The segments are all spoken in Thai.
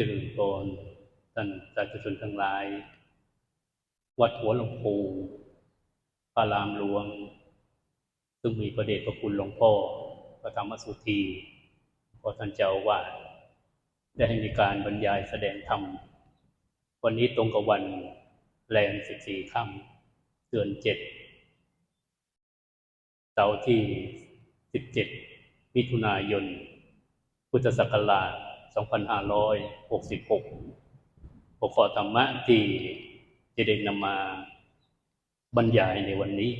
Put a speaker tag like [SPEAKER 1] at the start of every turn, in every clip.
[SPEAKER 1] จริญพรท่านสาธุชนทั้งหลาย วัดหัวหลำพูพระรามหลวง ซึ่งมีประเดชพระคุณหลวงพ่อพระธรรมสุธีพอท่านเจ้าว่า ได้ให้มีการบรรยายแสดงธรรม วันนี้ตรงกับวันแรมสิบสี่ค่ำเดือนเจ็ดเสาร์ที่สิบเจ็ดมิถุนายน พุทธศักราช 2566 หัวข้อธรรมะที่จะได้นำมาบรรยายในวันนี้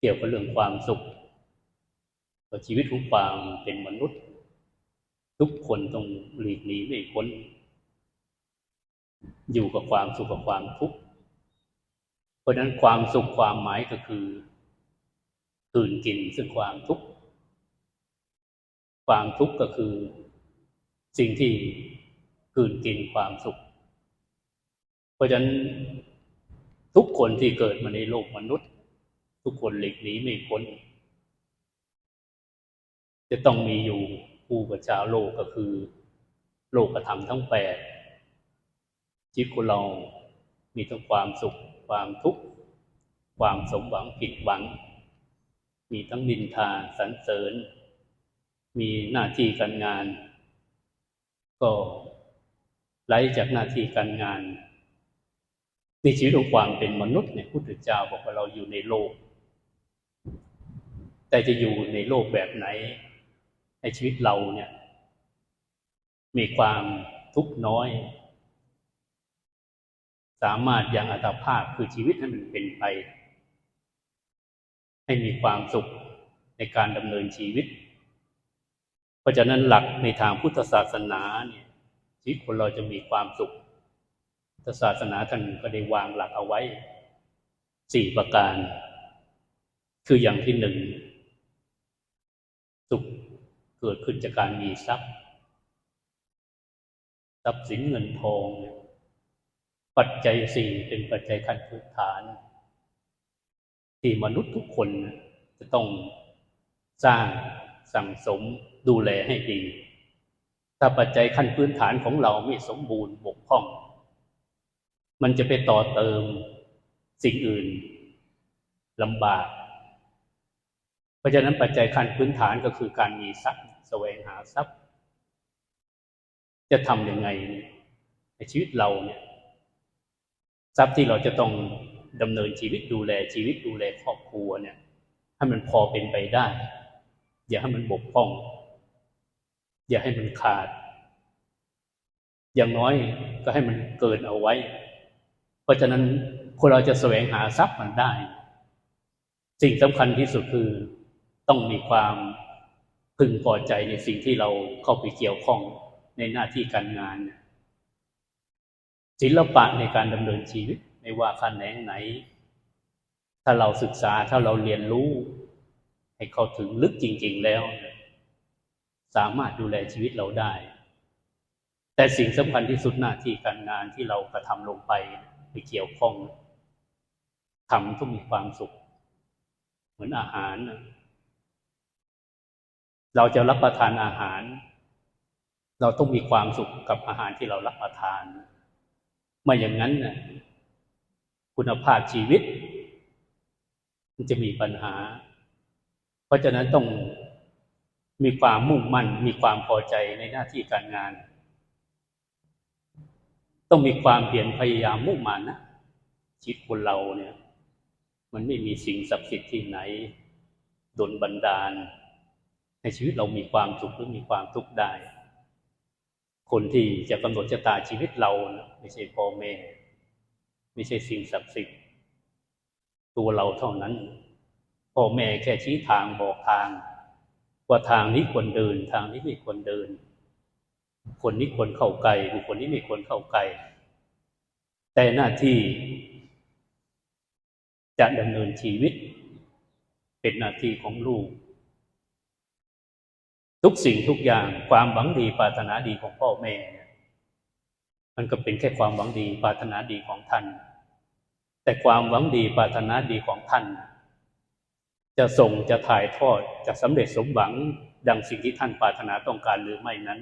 [SPEAKER 1] เกี่ยวกับเรื่องความสุขว่าชีวิตของความเป็นมนุษย์ ทุกคนต้องหลีกหนีไม่พ้น อยู่กับความสุขกับความทุกข์เพราะฉะนั้นความสุขความหมายก็คือคืนกินซึ่งความทุกข์ความทุกข์ก็คือ สิ่งที่คืนกินความสุข เพราะฉะนั้นทุกคนที่เกิดมาในโลกมนุษย์ ทุกคนหลีกหนีไม่พ้น จะต้องมีอยู่คู่กับชาวโลกก็คือ โลกธรรมทั้งแปดชีวิตของเรามีทั้งความสุข ความทุกข์ ความสมหวังผิดหวัง มีทั้งนินทาสรรเสริญ มีหน้าที่การงาน ก็ไล่จากหน้าที่การงานในชีวิตของความเป็นมนุษย์เนี่ยพุทธเจ้าบอกว่าเราอยู่ในโลก แต่จะอยู่ในโลกแบบไหน ในชีวิตเราเนี่ย มีความทุกข์น้อย สามารถยังอัตภาพคือชีวิตให้มันเป็นไป ให้มีความสุขในการดำเนินชีวิต เพราะฉะนั้นหลักในทางพุทธศาสนาเนี่ยชีวิตคนเราจะมีความสุข พุทธศาสนาท่านก็ได้วางหลักเอาไว้สี่ประการ คืออย่างที่หนึ่งสุขเกิดขึ้นจากการมีทรัพย์ทรัพย์สินเงินทอง ปัจจัยสี่เป็นปัจจัยขั้นพื้นฐาน ที่มนุษย์ทุกคนจะต้องสร้าง สั่งสมดูแลให้ดี ถ้าปัจจัยขั้นพื้นฐานของเราไม่สมบูรณ์บกพร่อง มันจะไปต่อเติมสิ่งอื่นลำบาก เพราะฉะนั้นปัจจัยขั้นพื้นฐานก็คือการมีทรัพย์แสวงหาทรัพย์ จะทำยังไงในชีวิตเราเนี่ยทรัพย์ที่เราจะต้องดำเนินชีวิตดูแลชีวิตดูแลครอบครัวเนี่ยให้มันพอเป็นไปได้ อย่าให้มันบกพร่อง อย่าให้มันขาด อย่างน้อยก็ให้มันเกินเอาไว้ เพราะฉะนั้นคนเราจะแสวงหาทรัพย์มันได้ สิ่งสำคัญที่สุดคือต้องมีความพึงพอใจในสิ่งที่เราเข้าไปเกี่ยวข้องในหน้าที่การงานศิลปะในการดำเนินชีวิต ไม่ว่าแขนงไหน ถ้าเราศึกษาถ้าเราเรียนรู้ ให้เข้าถึงลึกจริง ๆแล้ว สามารถดูแลชีวิตเราได้ แต่สิ่งสำคัญที่สุดหน้าที่การงานที่เรากระทำลงไปไปเกี่ยวข้องทำต้องมีความสุข เหมือนอาหาร เราจะรับประทานอาหาร เราต้องมีความสุขกับอาหารที่เรารับประทานไม่อย่างนั้นนะคุณภาพชีวิต มันจะมีปัญหา ราะฉะนั้นต้องมีความมุ่งมั่น มีความพอใจในหน้าที่การงาน ต้องมีความเพียรพยายามมุ่งมั่นนะชีวิตคนเราเนี่ย มันไม่มีสิ่งศักดิ์สิทธิ์ที่ไหนดลบันดาล ในชีวิตเรามีความสุขหรือมีความทุกข์ได้ คนที่จะกำหนดชะตาชีวิตเรานะไม่ใช่พ่อแม่ ไม่ใช่สิ่งศักดิ์สิทธิ์ตัวเราเท่านั้น พ่อแม่แค่ชี้ทางบอกทาง ว่าทางนี้ควรเดิน ทางนี้ไม่ควรเดิน คนนี้ควรเข้าไกลบุคคลนี้ไม่ควรเข้าไกลแต่หน้าที่ จะดำเนินชีวิต เป็นหน้าที่ของลูก ทุกสิ่งทุกอย่างความหวังดีปรารถนาดีของพ่อแม่เนี่ยมันก็เป็นแค่ความหวังดีปรารถนาดีของท่าน แต่ความหวังดีปรารถนาดีของท่าน จะส่งจะถ่ายทอดจะสำเร็จสมหวังดังสิ่งที่ท่านปรารถนาต้องการหรือไม่นั้น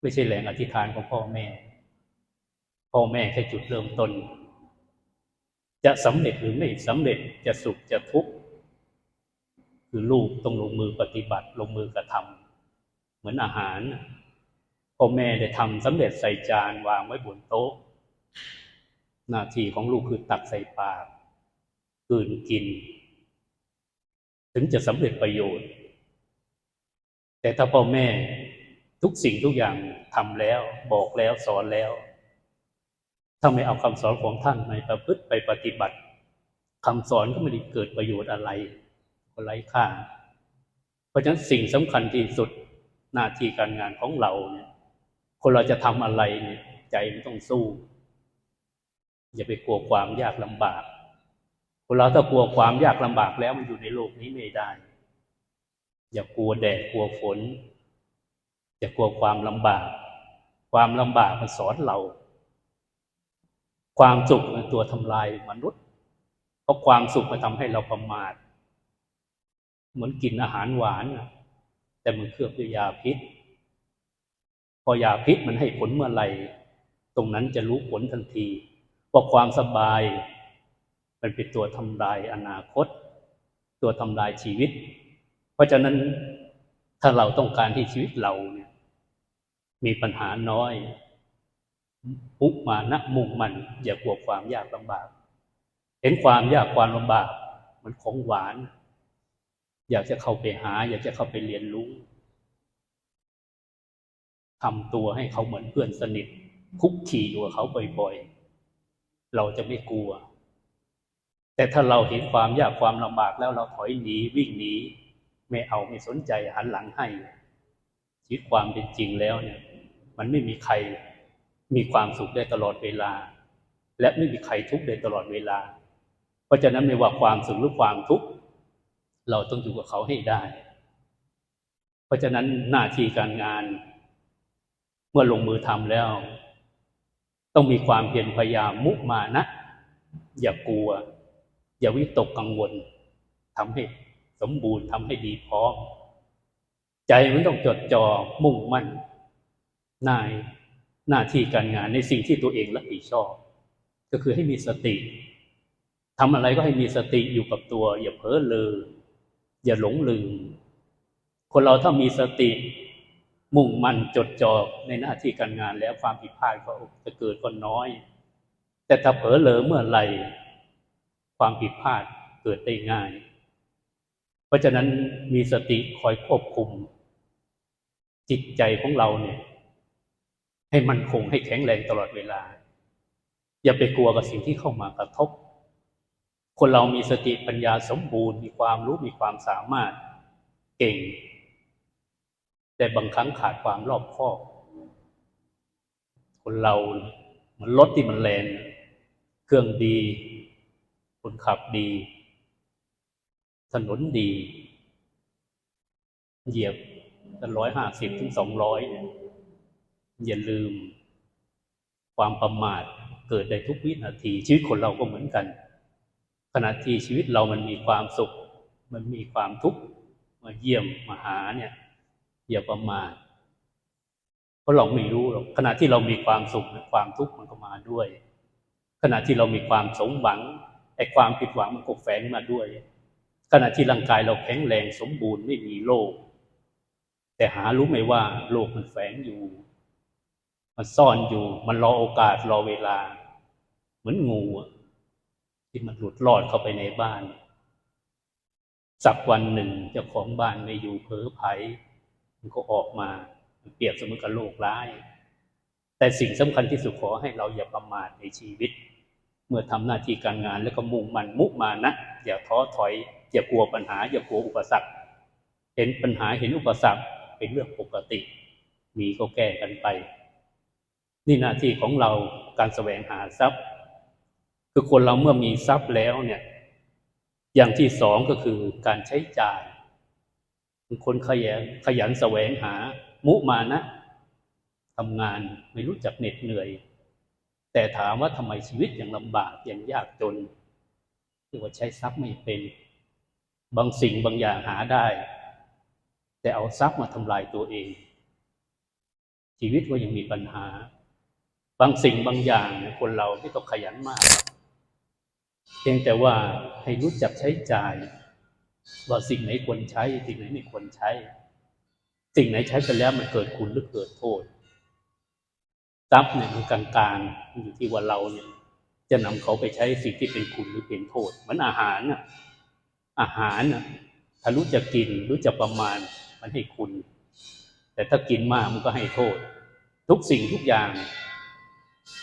[SPEAKER 1] ไม่ใช่แรงอธิษฐานของพ่อแม่ พ่อแม่แค่จุดเริ่มต้น จะสำเร็จหรือไม่สำเร็จจะสุขจะทุกข์คือลูกต้องลงมือปฏิบัติลงมือกระทำเหมือนอาหารพ่อแม่ได้ทำสำเร็จใส่จานวางไว้บนโต๊ะ หน้าที่ของลูกคือตักใส่ปากกืนกิน ถึงจะสำเร็จประโยชน์ แต่ถ้าพ่อแม่ทุกสิ่งทุกอย่างทำแล้ว บอกแล้วสอนแล้ว ถ้าไม่เอาคำสอนของท่านไปประพฤติไปปฏิบัติคำสอนก็ไม่ได้เกิดประโยชน์อะไรก็ไร้ค่า เพราะฉะนั้นสิ่งสำคัญที่สุดหน้าที่การงานของเราเนี่ยคนเราจะทำอะไรเนี่ยใจมันต้องสู้ อย่าไปกลัวความยากลำบาก คนเราถ้ากลัวความยากลำบากแล้วมันอยู่ในโลกนี้ไม่ได้ อย่ากลัวแดดกลัวฝน อย่ากลัวความลำบาก ความลำบากมันสอนเรา ความสุขเป็นตัวทำลายมนุษย์ เพราะความสุขมันทำให้เราประมาท เหมือนกินอาหารหวานแต่มันเคลือบด้วยยาพิษ พอยาพิษมันให้ผลเมื่อไหร่ ตรงนั้นจะรู้ผลทันทีว่าความสบาย มันเป็นตัวทำลายอนาคต ตัวทำลายชีวิต เพราะฉะนั้นถ้าเราต้องการที่ชีวิตเราเนี่ยมีปัญหาน้อยปุมานะมุ่งมันอย่ากลัวความยากลำบาก เห็นความยากความลำบาก มันของหวาน อยากจะเข้าไปหา อยากจะเข้าไปเรียนรู้ทำตัวให้เขาเหมือนเพื่อนสนิทคุกคีอยู่กับเขาบ่อยๆ เราจะไม่กลัว แต่ถ้าเราเห็นความยากความลำบากแล้วเราถอยหนีวิ่งหนีไม่เอาไม่สนใจหันหลังให้ ชีวิตความเป็นจริงแล้วเนี่ย มันไม่มีใครมีความสุขได้ตลอดเวลา และไม่มีใครทุกข์ได้ตลอดเวลา เพราะฉะนั้นไม่ว่าความสุขหรือความทุกข์เราต้องอยู่กับเขาให้ได้ เพราะฉะนั้นหน้าที่การงาน เมื่อลงมือทำแล้ว ต้องมีความเพียรพยายามมุมานะ อย่ากลัว อย่าวิตกกังวลทำให้สมบูรณ์ทำให้ดีพร้อม ใจมันต้องจดจ่อมุ่งมั่นในหน้าที่การงานในสิ่งที่ตัวเองรับผิดชอบ ก็คือให้มีสติทำอะไรก็ให้มีสติอยู่กับตัว อย่าเพ้อเลยอย่าหลงลืม คนเราถ้ามีสติมุ่งมั่นจดจ่อในหน้าที่การงานแล้วความผิดพลาดก็จะเกิดก็น้อย แต่ถ้าเผลอเลอเมื่อไหร่ ความผิดพลาดเกิดได้ง่าย เพราะฉะนั้นมีสติคอยควบคุม จิตใจของเราเนี่ย ให้มันคงให้แข็งแรงตลอดเวลา อย่าไปกลัวกับสิ่งที่เข้ามากระทบ คนเรามีสติปัญญาสมบูรณ์ มีความรู้มีความสามารถเก่ง แต่บางครั้งขาดความรอบคอบ คนเรามือนรถที่มันแรงเครื่องดี คนขับดี ถนนดี เหยียบกันร้อยห้าสิบถึงสองร้อยเนี่ยอย่าลืม ความประมาทเกิดได้ทุกวินาที ชีวิตคนเราก็เหมือนกัน ขณะที่ชีวิตเรามันมีความสุข มันมีความทุกข์มาเยี่ยมมาหาเนี่ย อย่าประมาทเพราะเราไม่รู้หรอกขณะที่เรามีความสุขความทุกข์มันก็มาด้วย ขณะที่เรามีความสมหวัง ไอ้ความผิดหวังมันก็แฝงมาด้วย ขณะที่ร่างกายเราแข็งแรงสมบูรณ์ไม่มีโรคแต่หารู้ไหมว่าโรคมันแฝงอยู่ มันซ่อนอยู่ มันรอโอกาสรอเวลา เหมือนงูที่มันหลุดรอดเข้าไปในบ้าน สักวันหนึ่งเจ้าของบ้านไม่อยู่เผลอไผมันก็ออกมาเปรียบเสมือนกับโลกร้าย แต่สิ่งสำคัญที่สุดขอให้เราอย่าประมาทในชีวิต เมื่อทำหน้าที่การงานแล้วก็มุ่งมันมุมานะอย่าท้อถอย อย่ากลัวปัญหา อย่ากลัวอุปสรรค เห็นปัญหาเห็นอุปสรรคเป็นเรื่องปกติ มีก็แก้กันไป นี่หน้าที่ของเราการแสวงหาทรัพย์ คือคนเราเมื่อมีทรัพย์แล้วเนี่ย อย่างที่สองก็คือการใช้จ่ายคนขยันขยันแสวงหา มุมานะทำงานไม่รู้จักเหน็ดเหนื่อย แต่ถามว่าทำไมชีวิตยังลำบากยังยากจนคือว่าใช้ทรัพย์ไม่เป็น บางสิ่งบางอย่างหาได้ แต่เอาทรัพย์มาทำลายตัวเอง ชีวิตก็ยังมีปัญหา บางสิ่งบางอย่างคนเราไม่ต้องขยันมากเพียงแต่ว่าให้รู้จักใช้จ่าย ว่าสิ่งไหนควรใช้ สิ่งไหนไม่ควรใช้ สิ่งไหนใช้ไปแล้วมันเกิดคุณหรือเกิดโทษ ทรัพย์เนี่ยมันกลางๆอยู่ที่ว่าเราเนี่ย จะนำเขาไปใช้สิ่งที่เป็นคุณหรือเป็นโทษเหมือนอาหารน่ะอาหารน่ะถ้ารู้จักกินรู้จักประมาณมันให้คุณ แต่ถ้ากินมากมันก็ให้โทษ ทุกสิ่งทุกอย่าง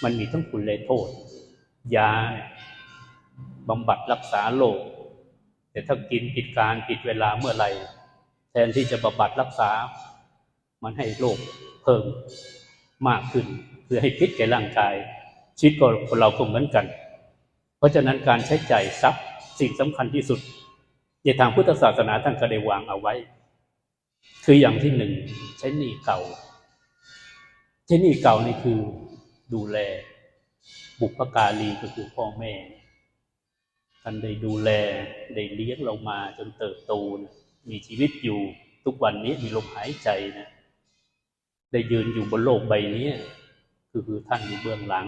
[SPEAKER 1] มันมีทั้งคุณและโทษ ยาบำบัดรักษาโรคแต่ถ้ากินผิดการผิดเวลาเมื่อไหร่ แทนที่จะบำบัดรักษา มันให้โรคเพิ่มมากขึ้น เพื่อให้พิษแก่ร่างกาย ชีวิตคนเราก็เหมือนกัน เพราะฉะนั้นการใช้ใจ่ายทรัพย์สิ่งสำคัญที่สุด ในทางพุทธศาสนาท่านก็ได้วางเอาไว้ คืออย่างที่หนึ่งใช้หนี้เก่า ใช้หนี้เก่านี่คือดูแล บุพการีก็คือพ่อแม่ท่านได้ดูแลได้เลี้ยงเรามาจนเติบโตนะมีชีวิตอยู่ทุกวันนี้มีลมหายใจนะ ได้ยืนอยู่บนโลกใบนี้ คือท่านอยู่เบื้องหลัง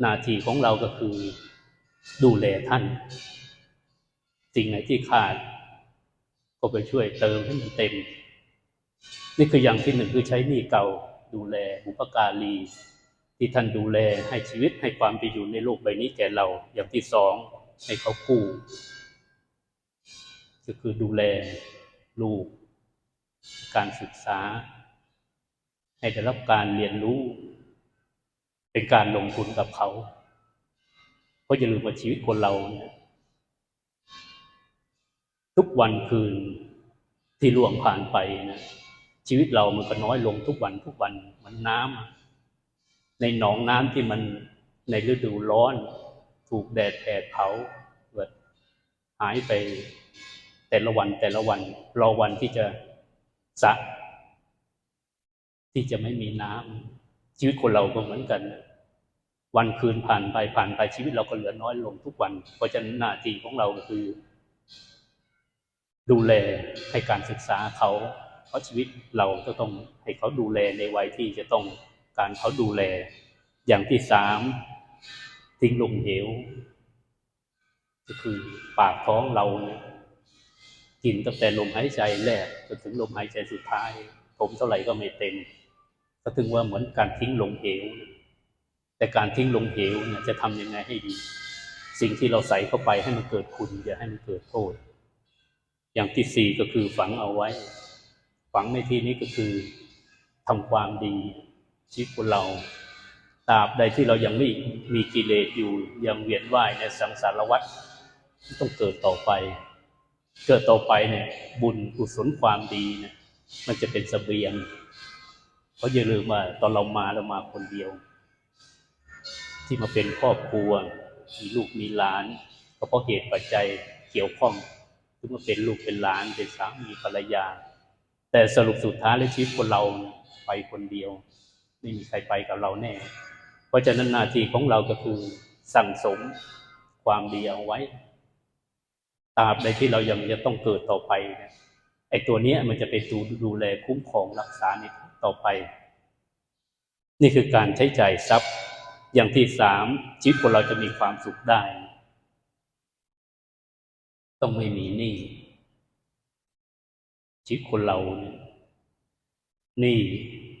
[SPEAKER 1] หน้าที่ของเราก็คือดูแลท่าน สิ่งไหนที่ขาด ก็ไปช่วยเติมให้มันเต็ม นี่คืออย่างที่หนึ่งคือใช้หนี้เก่าดูแลบุพการีที่ท่านดูแลให้ชีวิตให้ความเป็นอยู่ในโลกใบนี้แก่เรา อย่างที่สองให้เขากู้ก็คือดูแลลูก การศึกษา ให้ได้รับการเรียนรู้ เป็นการลงทุนกับเขา เพราะอย่าลืมว่าชีวิตคนเราเนี่ยทุกวันคืนที่ล่วงผ่านไปนะชีวิตเรามันก็น้อยลงทุกวันทุกวันมันน้ำในหนองน้ำที่มันในฤดูร้อน ถูกแดดแผดเผาเกิดหายไปแต่ละวันแต่ละวัน รอวันที่จะสะที่จะไม่มีน้ำชีวิตคนเราก็เหมือนกันนะ วันคืนผ่านไปผ่านไปชีวิตเราก็เหลือน้อยลงทุกวัน เพราะฉะนั้นหน้าที่ของเราก็คือ ดูแลให้การศึกษาเขา เพราะชีวิตเราจะต้องให้เขาดูแลในวัยที่จะต้องการเขาดูแล อย่างที่สามทิ้งลงเหวก็คือปากท้องเราเนี่ยกินตั้งแต่ลมหายใจแรกจนถึงลมหายใจสุดท้าย ผมเท่าไหร่ก็ไม่เต็ม ก็ถึงว่าเหมือนการทิ้งลงเหว แต่การทิ้งลงเหวเนี่ยจะทำยังไงให้ดี สิ่งที่เราใส่เข้าไปให้มันเกิดคุณอย่าให้มันเกิดโทษ อย่างที่สี่ก็คือฝังเอาไว้ ฝังในที่นี้ก็คือทำความดีชีวิตคนเราตราบใดที่เรายังไม่มีกิเลสอยู่ยังเวียนว่ายในสังสารวัฏต้องเกิดต่อไป เกิดต่อไปเนี่ย บุญกุศลความดีเนี่ยมันจะเป็นเสบียงเพราะอย่าลืมว่าตอนเรามาเรามาคนเดียว ที่มาเป็นครอบครัว มีลูกมีหลาน ก็เพราะเหตุปัจจัยเกี่ยวข้องถึงมาเป็นลูกเป็นหลานเป็นสามีภรรยา แต่สรุปสุดท้ายแล้วชีวิตคนเราไปคนเดียว ไม่มีใครไปกับเราแน่ เพราะฉะนั้นหน้าที่ของเราก็คือสั่งสมความดีเอาไว้ตราบใดที่เรายังจะต้องเกิดต่อไปไอ้ตัวนี้มันจะเป็นดูดูแลคุ้มครองรักษาในต่อไป นี่คือการใช้จ่ายทรัพย์ อย่างที่สามชีวิตคนเราจะมีความสุขได้ ต้องไม่มีหนี้ชีวิตคนเราเนี่ยหนี้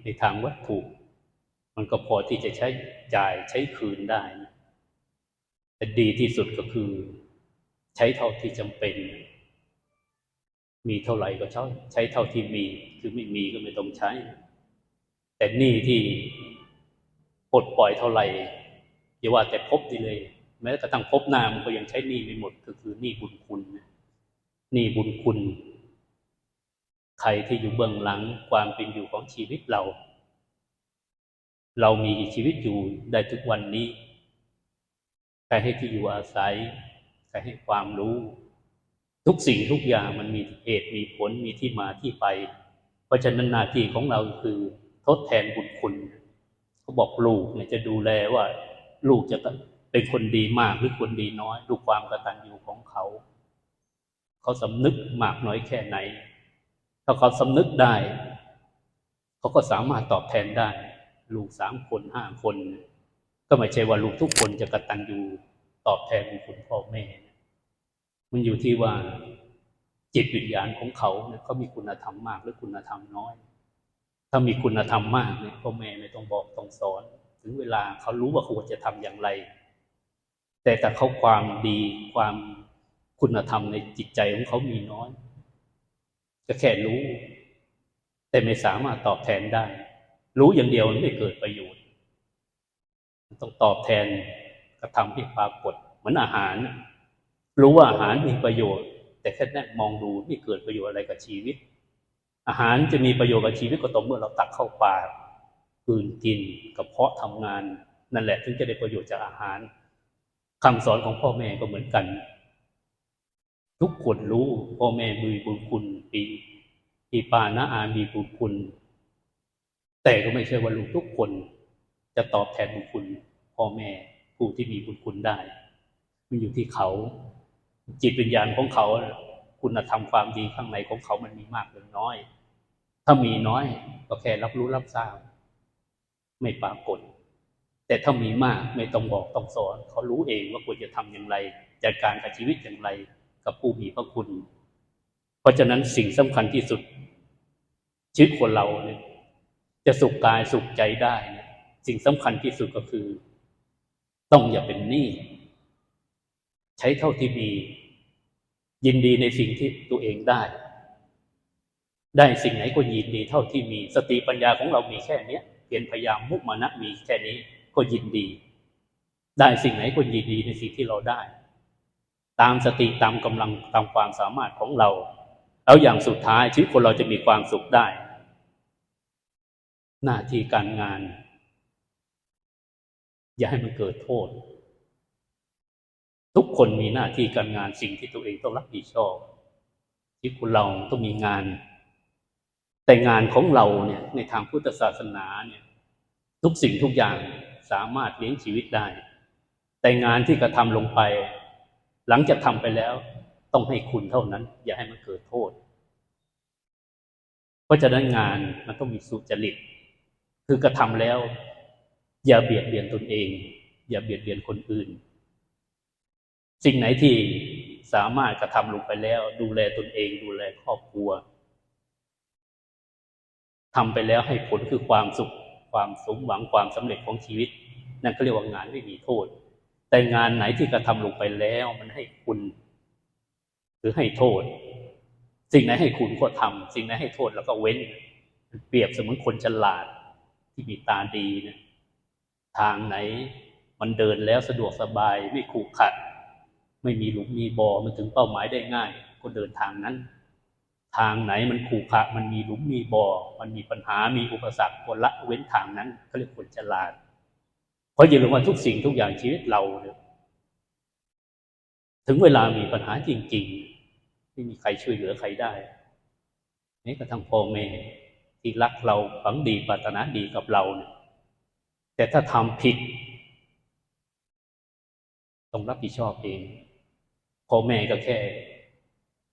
[SPEAKER 1] ในทางวัตถุ มันก็พอที่จะใช้จ่ายใช้คืนได้แต่ดีที่สุดก็คือ ใช้เท่าที่จำเป็น มีเท่าไหร่ก็ใช้ใช้เท่าที่มี คือไม่มีก็ไม่ต้องใช้ แต่หนี้ที่ ลดปล่อยเท่าไหร่อย่าว่าแต่พบดีเลย แม้กระทั่งพบน้ามก็ยังใช้หนี้ไม่หมดก็คือหนี้บุญคุณหนี้บุญคุณ ใครที่อยู่เบื้องหลังความเป็นอยู่ของชีวิตเรา เรามีชีวิตอยู่ได้ทุกวันนี้ใครให้ที่อยู่อาศัยใครให้ความรู้ ทุกสิ่งทุกอย่างมันมีเหตุมีผลมีที่มาที่ไป เพราะฉะนั้นหน้าที่ของเราคือทดแทนบุญคุณ เขาบอกลูกเนี่ยจะดูแลว่า ลูกจะเป็นคนดีมากหรือคนดีน้อย ดูความกตัญญูของเขา เขาสำนึกมากน้อยแค่ไหน ถ้าเขาสำนึกได้ เขาก็สามารถตอบแทนได้ ลูกสามคนห้าคน ก็ไม่ใช่ว่าลูกทุกคนจะกระตันยูตอบแทนคุณพ่อแม่ มันอยู่ที่ว่าจิตวิญญาณของเขาเนี่ยเขามีคุณธรรมมากหรือคุณธรรมน้อยามีคุณธรรมมากเนี่ยพ่อแม่ไม่ต้องบอกต้องสอน ถึงเวลาเขารู้ว่าควรจะทำอย่างไร แต่แต่เขาความดีความคุณธรรมในจิตใจของเขามีน้อยก็แค่รู้ แต่ไม่สามารถตอบแทนได้ รู้อย่างเดียวไม่เกิดประโยชน์ ต้องตอบแทนกระทำที่ปรากฏเหมือนอาหาร รู้ว่าอาหารมีประโยชน์ แต่แค่แน่มองดูไม่เกิดประโยชน์อะไรกับชีวิต อาหารจะมีประโยชน์กับชีวิตก็ต่อเมื่อเราตักเข้าปากกืนกินกระเพาะทำงาน นั่นแหละถึงจะได้ประโยชน์จากอาหารคำสอนของพ่อแม่ก็เหมือนกัน ทุกคนรู้พ่อแม่มีบุญคุณปีปีปานะอามีบุญคุณ แต่ก็ไม่ใช่ว่าลูกทุกคน จะตอบแทนบุญคุณพ่อแม่ผู้ที่มีบุญคุณได้ มันอยู่ที่เขา จิตวิญญาณของเขา คุณธรรมความดีข้างในของเขามันมีมากหรือน้อย ถ้ามีน้อย ก็แค่รับรู้รับทราบ ไม่ปรากฏ แต่ถ้ามีมากไม่ต้องบอกต้องสอน เขารู้เองว่าควรจะทำอย่างไร จัดการกับชีวิตอย่างไร กับผู้มีพระคุณ เพราะฉะนั้นสิ่งสำคัญที่สุด ชีวิตคนเราเนี่ยจะสุขกายสุขใจได้เนี่ยสิ่งสำคัญที่สุดก็คือ ต้องอย่าเป็นหนี้ใช้เท่าที่มี ยินดีในสิ่งที่ตัวเองได้ ได้สิ่งไหนก็ยินดีเท่าที่มีสติปัญญาของเรามีแค่เนี้ยเพียรพยายามมุมานะมีแค่นี้ก็ยินดี ได้สิ่งไหนก็ยินดีในสิ่งที่เราได้ ตามสติตามกำลังตามความสามารถของเราแล้วอย่างสุดท้ายชีวิตคนเราจะมีความสุขได้ หน้าที่การงาน อย่าให้มันเกิดโทษ ทุกคนมีหน้าที่การงานสิ่งที่ตัวเองต้องรับผิดชอบชีวิตคนเราต้องมีงาน แต่งานของเราเนี่ยในทางพุทธศาสนาเนี่ยทุกสิ่งทุกอย่างสามารถเลี้ยงชีวิตได้ แต่งานที่กระทำลงไป หลังจากทำไปแล้ว ต้องให้คุณเท่านั้น อย่าให้มันเกิดโทษ เพราะฉะนั้นงานมันต้องมีสุจริต คือกระทำแล้ว อย่าเบียดเบียนตนเอง อย่าเบียดเบียนคนอื่น สิ่งไหนที่สามารถกระทำลงไปแล้ว ดูแลตนเอง ดูแลครอบครัว ทำไปแล้วให้ผลคือความสุข ความสมหวังความสำเร็จของชีวิต นั่นก็เรียกว่างานไม่มีโทษ แต่งานไหนที่กระทำลงไปแล้วมันให้คุณ หรือให้โทษ สิ่งไหนให้คุณก็ทำสิ่งไหนให้โทษแล้วก็เว้นเปรียบเสมือนคนฉลาดที่มีตาดีนี่ยทางไหนมันเดินแล้วสะดวกสบายไม่ขูกขัดไม่มีหลุมมีบ่อมันถึงเป้าหมายได้ง่าย ก็เดินทางนั้น ทางไหนมันขูขระมันมีหลุมมีบ่อ มันมีปัญหามีอุปสรรคคนละเว้นทางนั้นเขาเรียกคนฉลาด เพราะอย่าลืมว่าทุกสิ่งทุกอย่างชีวิตเราเนี่ยถึงเวลามีปัญหาจริง ๆ ไม่มีใครช่วยเหลือใครได้นี่ก็ทั้งพ่อแม่ที่รักเราฝังดีปรารถนาดีกับเราเนี่ยแต่ถ้าทำผิด ต้องรับผิดชอบเองพ่อแม่ก็แค่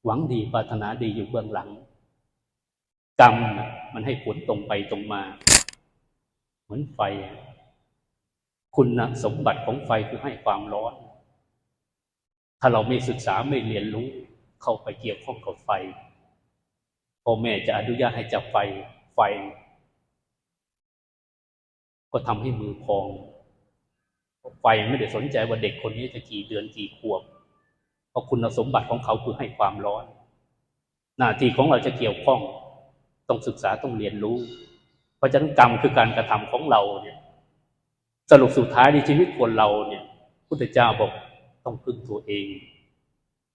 [SPEAKER 1] หวังดีปรารถนาดีอยู่เบื้องหลัง กรรมมันให้ผลตรงไปตรงมา เหมือนไฟ คุณนะสมบัติของไฟคือให้ความร้อน ถ้าเราไม่ศึกษาไม่เรียนรู้ เข้าไปเกี่ยวข้องกับไฟพ่อแม่จะอนุญาตให้จับไฟไฟ ก็ทำให้มือพอง ไฟไม่ได้สนใจว่าเด็กคนนี้จะกี่เดือนกี่ขวบ เพราะคุณสมบัติของเขาคือให้ความร้อน หน้าที่ของเราจะเกี่ยวข้อง ต้องศึกษาต้องเรียนรู้ เพราะฉะนั้นกรรมคือการกระทำของเราเนี่ย สรุปสุดท้ายในชีวิตคนเราเนี่ยพุทธเจ้าบอกต้องพึ่งตัวเอง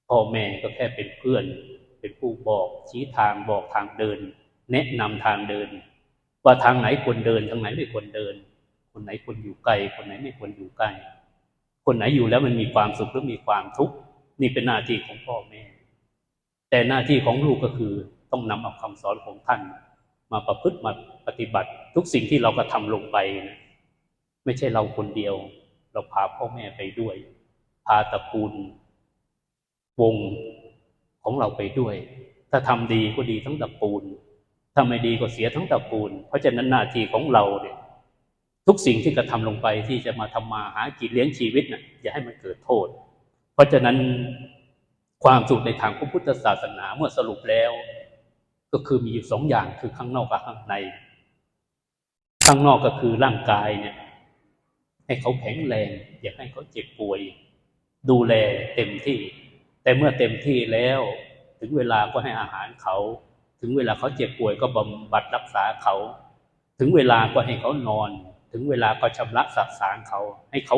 [SPEAKER 1] พ่อแม่ก็แค่เป็นเพื่อน เป็นผู้บอกชี้ทางบอกทางเดิน แนะนำทางเดิน ว่าทางไหนควรเดินทางไหนไม่ควรเดิน คนไหนควรอยู่ไกล คนไหนไม่ควรอยู่ใกล้คนไหนอยู่แล้วมันมีความสุขหรือมีความทุกข์ นี่เป็นหน้าที่ของพ่อแม่ แต่หน้าที่ของลูกก็คือต้องนำเอาคำสอนของท่าน มาประพฤติมาปฏิบัติ ทุกสิ่งที่เรากระทำลงไปนะไม่ใช่เราคนเดียว เราพาพ่อแม่ไปด้วย พาตระกูล วงของเราไปด้วย ถ้าทำดีก็ดีทั้งตระกูลถ้าไม่ดีก็เสียทั้งตระกูล เพราะฉะนั้นหน้าที่ของเราเนี่ยทุกสิ่งที่กระทำลงไปที่จะมาทำมาหากินเลี้ยงชีวิตน่ะอย่าให้มันเกิดโทษ เพราะฉะนั้นความสุขในทางพระพุทธศาสนาเมื่อสรุปแล้ว ก็คือมีอยู่สองอย่างคือข้างนอกกับข้างใน ข้างนอกก็คือร่างกายเนี่ย ให้เขาแข็งแรง อย่าให้เขาเจ็บป่วย ดูแลเต็มที่ แต่เมื่อเต็มที่แล้ว ถึงเวลาก็ให้อาหารเขา ถึงเวลาเขาเจ็บป่วยก็บำบัดรักษาเขา ถึงเวลาก็ให้เขานอน ถึงเวลาก็ชำระสักสางเขา ให้เขา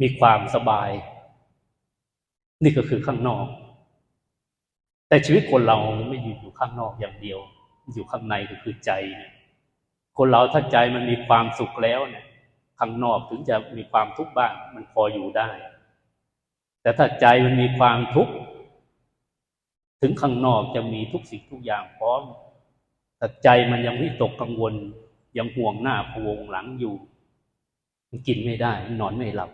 [SPEAKER 1] มีความสบาย นี่ก็คือข้างนอก แต่ชีวิตคนเราไม่อยู่อยู่ข้างนอกอย่างเดียว อยู่ข้างในก็คือใจเนี่ยคนเราถ้าใจมันมีความสุขแล้วเนี่ยข้างนอกถึงจะมีความทุกข์บ้างมันพออยู่ได้ แต่ถ้าใจมันมีความทุกข์ถึงข้างนอกจะมีทุกสิ่งทุกอย่างพร้อมแต่ใจมันยังวิตกกังวล ยังห่วงหน้าพวงหลังอยู่มันกินไม่ได้ นอนไม่หลับ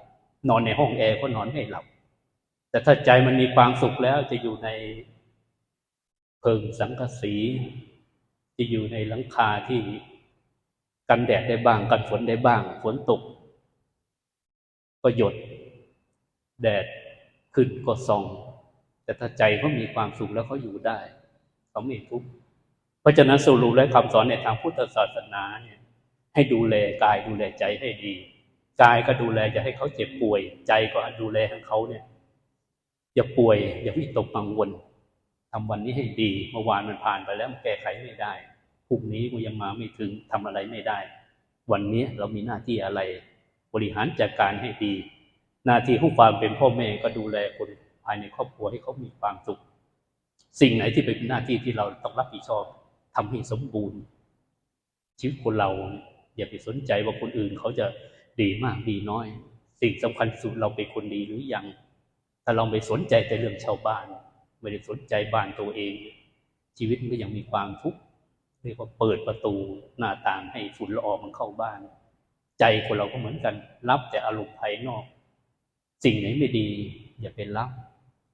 [SPEAKER 1] นอนในห้องแอร์ก็นอนไม่หลับ แต่ถ้าใจมันมีความสุขแล้วจะอยู่ในเพิงสังกะสีจะอยู่ในหลังคาที่กันแดดได้บ้าง กันฝนได้บ้าง ฝนตก ก็หยด แดดขึ้นก็ส่อง แต่ถ้าใจเขามีความสุขแล้วเขาอยู่ได้เขาไม่ทุกข์เพราะฉะนั้นสรุปและคำสอนในทางพุทธศาสนาเนี่ยให้ดูแลกายดูแลใจให้ดี กายก็ดูแลอย่าให้เขาเจ็บป่วย ใจก็ดูแลให้เขาเนี่ย อย่าป่วย อย่าวิตกกังวลทำวันนี้ให้ดี เมื่อวานมันผ่านไปแล้วมันแก้ไขไม่ได้พรุ่งนี้ก็ยังมาไม่ถึงทำอะไรไม่ได้ วันนี้เรามีหน้าที่อะไร บริหารจัดการให้ดี หน้าที่ของความเป็นพ่อแม่ก็ดูแลคนภายในครอบครัวให้เขามีความสุข สิ่งไหนที่เป็นหน้าที่ที่เราต้องรับผิดชอบทำให้สมบูรณ์ ชีวิตคนเรา อย่าไปสนใจว่าคนอื่นเขาจะ ดีมากดีน้อย สิ่งสำคัญสุดเราเป็นคนดีหรือยัง ถ้าเราไปสนใจแต่เรื่องชาวบ้าน ไม่ได้สนใจบ้านตัวเอง ชีวิตมันก็ยังมีความทุกข์เรียกว่าเปิดประตูหน้าต่างให้ฝุ่นละอองมันเข้าบ้าน ใจคนเราก็เหมือนกัน รับแต่อารมณ์ภายนอก สิ่งไหนไม่ดี อย่าไปรับ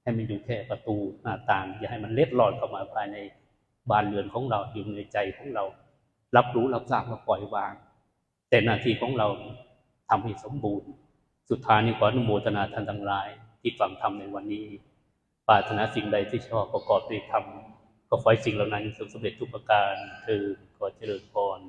[SPEAKER 1] ให้มันอยู่แค่ประตูหน้าต่าง อย่าให้มันเล็ดลอดเข้ามาภายในบ้านเรือนของเราอยู่ในใจของเรา รับรู้รับทราบแล้วปล่อยวาง แต่หน้าที่ของเรา ทำให้สมบูรณ์ สุดท้ายนี้ขออนุโมทนาท่านทั้งหลาย ที่ฟังธรรมในวันนี้ ปรารถนาสิ่งใดที่ชอบประกอบด้วยธรรมก็ขอให้สิ่งเหล่านั้นสำเร็จทุกประการคือขอเจริญพร